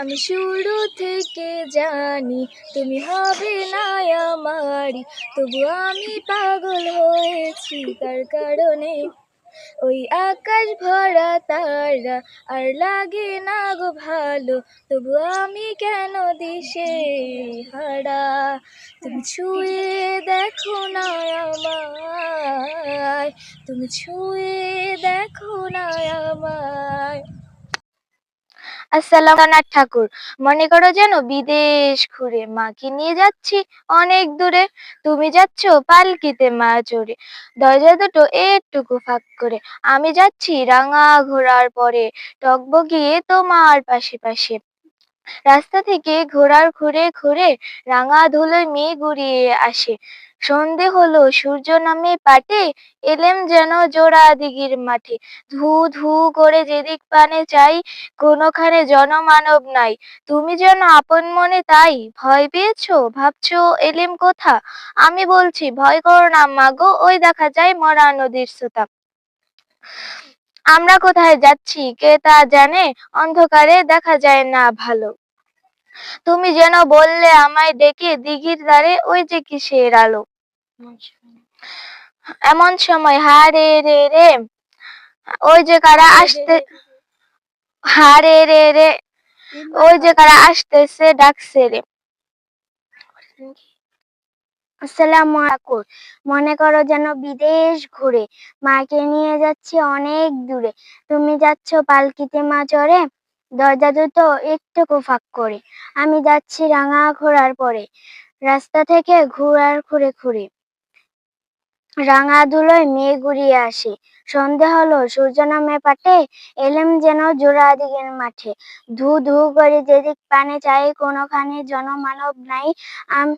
আমি শুরু থেকে জানি তুমি হবে না আমারই তবু আমি পাগল হয়েছি তার কারণে। ওই আকাশ ভরা তারা আর লাগে না গো ভালো। তবু আমি কেন দিশে হারা? তুমি ছুঁয়ে দেখো না আমায়। তুমি ছুঁয়ে দেখো না আমায়। আসসালাম নাথ ঠাকুর। মনে করো যেন বিদেশ ঘুরে মাকে নিয়ে যাচ্ছি অনেক দূরে। তুমি যাচ্ছ পালকিতে মা চড়ে দরজা দুটো একটুকু ফাঁক করে। আমি যাচ্ছি রাঙা ঘোরার পরে। টকবগিয়ে তোমার পাশে পাশে। রাস্তা থেকে ঘোড়ার ঘুরে ঘুরে রাঙা ধুলোয় মেয়ে গুড়িয়ে আসে। সন্ধে হলো, সূর্য নামে পাটে, এলেম যেন জোড়া দিঘির মাঠে। ধু ধু করে যেদিক পানে চাই, কোনোখানে জনমানব নাই। তুমি যেন আপন মনে তাই, ভয় পেয়েছ, ভাবছ এলেম কোথা? আমি বলছি, ভয় করো না মাগো ওই দেখা যায় মরা নদীর শ্রোতা আমরা কোথায় যাচ্ছি? কে তা জানে? অন্ধকারে দেখা যায় না ভালো। তুমি যেন বললে আমায় ডেকে দিঘির ধারে ওই যে কিসের আলো? এমন সময় হা রে রে, ওই যে কারা আসতে হা রে রে রে, ওই যে কারা আসতেছে, ডাকছে রে। আসসালামু আলাইকুম। মনে করো যেন বিদেশ ঘুরে মাকে নিয়ে যাচ্ছি অনেক দূরে। তুমি যাচ্ছ পালকিতে মা চড়ে, দরজা দুটো একটুকু ফাঁক করে। আমি যাচ্ছি রাঙা ঘোড়ার পরে, রাস্তা থেকে ঘোড়ার খুঁড়ে খুঁড়ে। রাঙা ধুলোয় মেয়ে ঘুরিয়ে আসে। সন্ধে হলো, সূর্য নামে পাটে, এলেম যেন জোড়া দিকের মাঠে। ধু ধু করে যেদিক পানে চাই, কোনোখানে জনমানব নাই। আম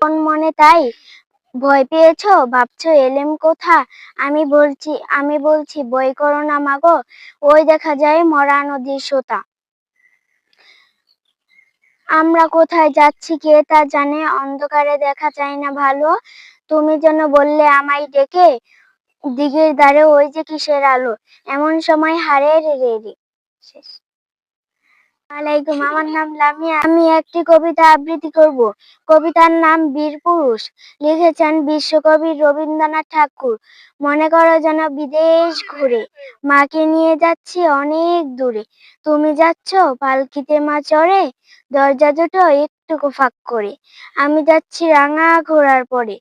কোন মনে তাই? ভয় পেয়েছ? ভাবছ এলেম কোথা? আমি বলছি আমি বলছি বই করো না মাগো। ওই দেখা যায় মরা নদীর সোতা। আমরা কোথায় যাচ্ছি কে তা জানে? অন্ধকারে দেখা যায় না ভালো। তুমি যেন বললে আমায় ডেকে, দিঘির দ্বারে ওই যে কিসের আলো? এমন সময় হারে রে রে রে শেষ। আলাইকুম, আমার নাম লামিয়া। আমি একটি কবিতা আবৃত্তি করব। কবিতার নাম বীর পুরুষ। লিখেছেন বিশ্বকবি রবীন্দ্রনাথ ঠাকুর। মনে করো যেন বিদেশ ঘুরে, মাকে নিয়ে যাচ্ছি অনেক দূরে। তুমি যাচ্ছ পালকিতে মা চড়ে, দরজা দুটো একটুকু ফাঁক করে। আমি যাচ্ছি রাঙা ঘোড়ার পরে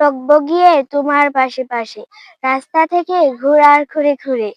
টকবগিয়ে তোমার পাশে পাশে, রাস্তা থেকে ঘোড়ার ঘুরে ঘুরে।